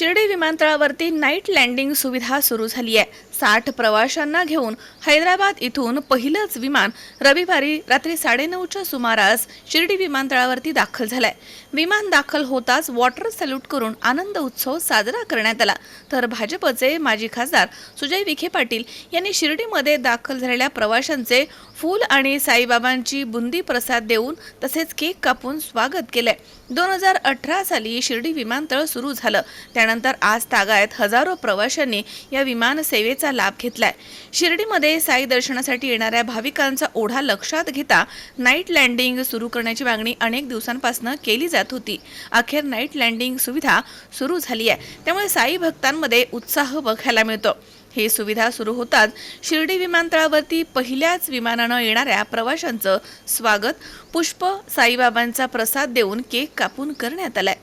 Shirdi विमानतळावरती night landing सुविधा सुरू झाली आहे. साठ प्रवाशांना घेऊन हैदराबाद इथून पहिलंच विमान रविवारी रात्री साडेनऊच्या सुमारास शिर्डी विमानतळावरती दाखल झालंय. विमान दाखल होताच वॉटर सॅल्यूट करून आनंद उत्सव साजरा करण्यात आला. तर भाजपचे माजी खासदार सुजय विखे पाटील यांनी शिर्डीमध्ये दाखल झालेल्या प्रवाशांचे फूल आणि साईबाबांची बुंदी प्रसाद देऊन तसेच केक कापून स्वागत केलंय. दोन हजार अठरा साली शिर्डी विमानतळ सुरू झालं. त्यानंतर आज तागायत हजारो प्रवाशांनी या विमान सेवेचा लाभ घेतलाय. शिर्डीमध्ये साई दर्शनासाठी येणाऱ्या भाविकांचा ओढा लक्षात घेता नाईट लँडिंग सुरू करण्याची मागणी अनेक दिवसांपासून केली जात होती. अखेर नाईट लँडिंग सुविधा सुरू झाली आहे. त्यामुळे साई भक्तांमध्ये उत्साह बघायला मिळतो. ही सुविधा सुरू होताच शिर्डी विमानतळावरती पहिल्याच विमानानं येणाऱ्या प्रवाशांचं स्वागत पुष्प साईबाबांचा प्रसाद देऊन केक कापून करण्यात आलाय.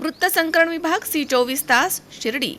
वृत्तसंकलन विभाग सी चोवीस तास शिर्डी.